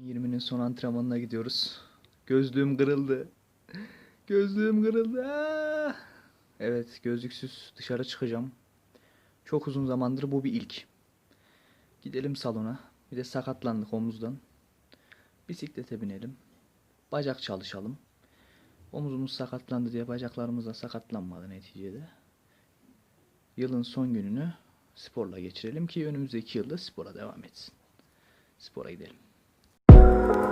20'nin son antrenmanına gidiyoruz. Gözlüğüm kırıldı. Gözlüğüm kırıldı. Ah! Evet, gözlüksüz dışarı çıkacağım. Çok uzun zamandır bu bir ilk. Gidelim salona. Bir de sakatlandık omuzdan. Bisiklete binelim. Bacak çalışalım. Omuzumuz sakatlandı diye bacaklarımız da sakatlanmadı neticede. Yılın son gününü sporla geçirelim ki önümüzdeki yılda spora devam etsin. Spora gidelim.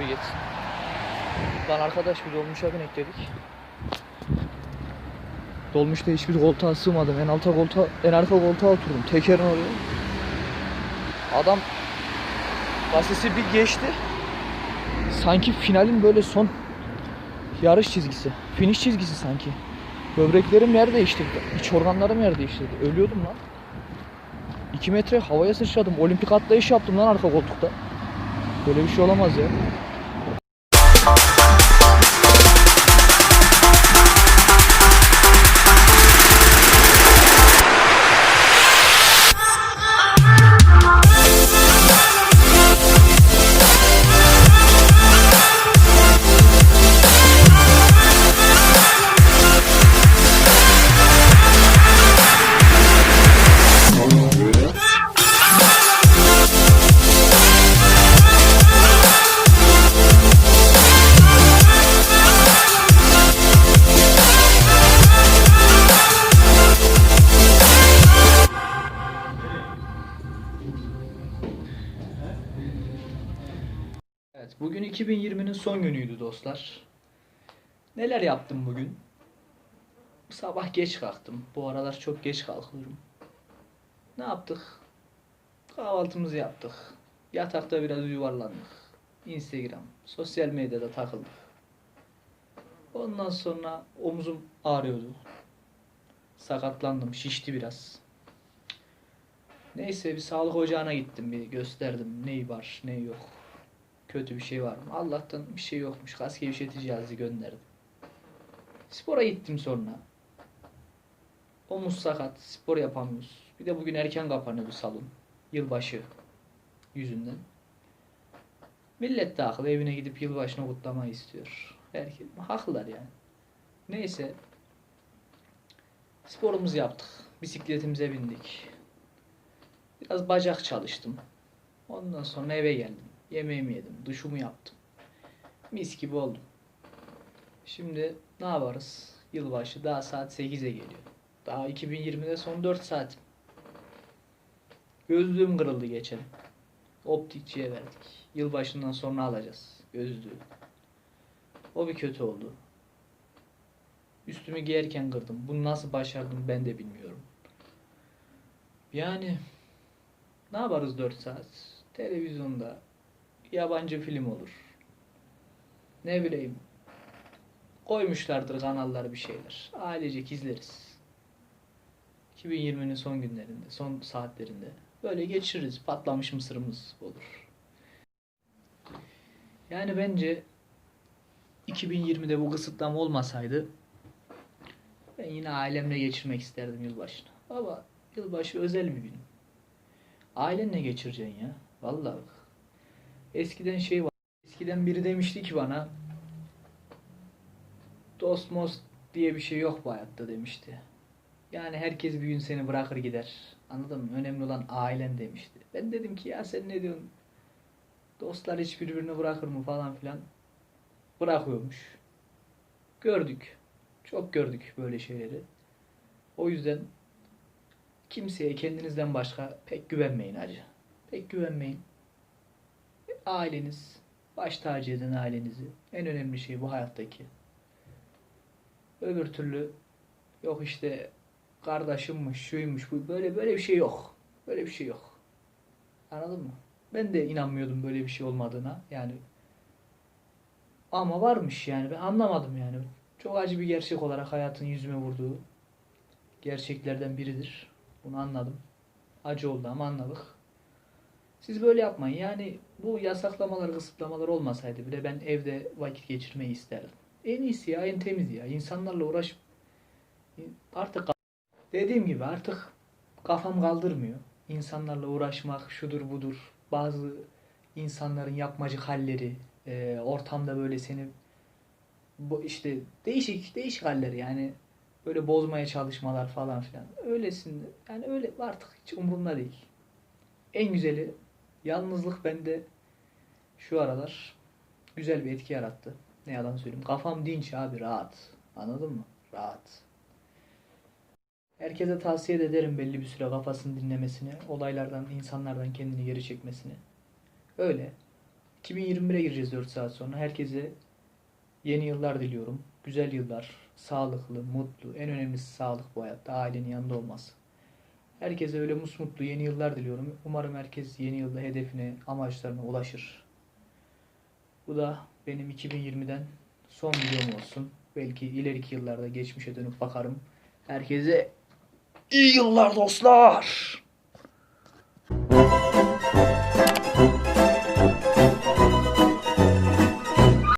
Bir geçsin. Lan arkadaş bir dolmuşa binek dedik. Dolmuşta hiçbir koltuğa sığmadım. En alta koltuğa, en arka koltuğa oturdum. Tekerin oraya. Adam basisi bir geçti. Sanki finalin böyle son yarış çizgisi. Finish çizgisi sanki. Böbreklerim yer değiştirdi. İç organlarım yer değiştirdi. Ölüyordum lan. 2 metre havaya sıçradım. Olimpik atlayış yaptım lan arka koltukta. Böyle bir şey olamaz ya. Bugün 2020'nin son günüydü dostlar. Neler yaptım bugün? Sabah geç kalktım. Bu aralar çok geç kalkıyorum. Ne yaptık? Kahvaltımızı yaptık. Yatakta biraz yuvarlandık. Instagram, sosyal medyada takıldık. Ondan sonra omzum ağrıyordu. Sakatlandım, şişti biraz. Neyse bir sağlık ocağına gittim, bir gösterdim neyi var, neyi yok kötü bir şey var mı? Allah'tan bir şey yokmuş. Kas gevşetici cihazı gönderdi. Spora gittim sonra. Omuz sakat. Spor yapamıyoruz. Bir de bugün erken kapanıyordu salon. Yılbaşı yüzünden. Millet de haklı. Evine gidip yılbaşını kutlamayı istiyor. Herkes haklılar yani. Neyse. Sporumuzu yaptık. Bisikletimize bindik. Biraz bacak çalıştım. Ondan sonra eve geldim. Yemeğimi yedim. Duşumu yaptım. Mis gibi oldum. Şimdi ne yaparız? Yılbaşı daha saat 8'e geliyor. Daha 2020'de son 4 saat. Gözlüğüm kırıldı geçen. Optikçiye verdik. Yılbaşından sonra alacağız gözlüğü. O bir kötü oldu. Üstümü giyerken kırdım. Bunu nasıl başardım ben de bilmiyorum. Yani ne yaparız 4 saat? Televizyonda yabancı film olur. Ne bileyim. Koymuşlardır kanallar bir şeyler. Ailecek izleriz. 2020'nin son günlerinde, son saatlerinde. Böyle geçiririz. Patlamış mısırımız olur. Yani bence 2020'de bu kısıtlama olmasaydı ben yine ailemle geçirmek isterdim yılbaşını. Ama yılbaşı özel bir gün. Ailenle geçireceksin ya. Vallahi. Eskiden şey var. Eskiden biri demişti ki bana dost most diye bir şey yok bu hayatta demişti. Yani herkes bir gün seni bırakır gider. Anladın mı? Önemli olan ailen demişti. Ben dedim ki ya sen ne diyorsun? Dostlar hiç birbirini bırakır mı falan filan. Bırakıyormuş. Gördük. Çok gördük böyle şeyleri. O yüzden kimseye kendinizden başka pek güvenmeyin hacı. Pek güvenmeyin aileniz, baş tacı edin ailenizi. En önemli şey bu hayattaki. Öbür türlü Yok işte kardeşimmiş, şuymuş, bu böyle böyle bir şey yok. Böyle bir şey yok. Anladın mı? Ben de inanmıyordum böyle bir şey olmadığına. Yani ama varmış yani. Ben anlamadım yani. Çok acı bir gerçek olarak hayatın yüzüme vurduğu gerçeklerden biridir. Bunu anladım. Acı oldu ama anladık. Siz böyle yapmayın. Yani bu yasaklamalar, kısıtlamalar olmasaydı bile ben evde vakit geçirmeyi isterdim. En iyisi ya, en temiz ya. İnsanlarla uğraş artık dediğim gibi artık kafam kaldırmıyor. İnsanlarla uğraşmak şudur budur. Bazı insanların yapmacık halleri, e, ortamda böyle seni bu işte değişik değişik haller yani böyle bozmaya çalışmalar falan filan. Öylesin yani öyle artık hiç umurumda değil. En güzeli yalnızlık bende şu aralar güzel bir etki yarattı. Ne yalan söyleyeyim. Kafam dinç abi rahat. Anladın mı? Rahat. Herkese tavsiye de ederim belli bir süre kafasını dinlemesini, olaylardan, insanlardan kendini geri çekmesini. Öyle. 2021'e gireceğiz 4 saat sonra. Herkese yeni yıllar diliyorum. Güzel yıllar, sağlıklı, mutlu. En önemlisi sağlık bu hayatta. Ailenin yanında olması. Herkese öyle musmutlu yeni yıllar diliyorum. Umarım herkes yeni yılda hedefine, amaçlarına ulaşır. Bu da benim 2020'den son videom olsun. Belki ileriki yıllarda geçmişe dönüp bakarım. Herkese iyi yıllar dostlar.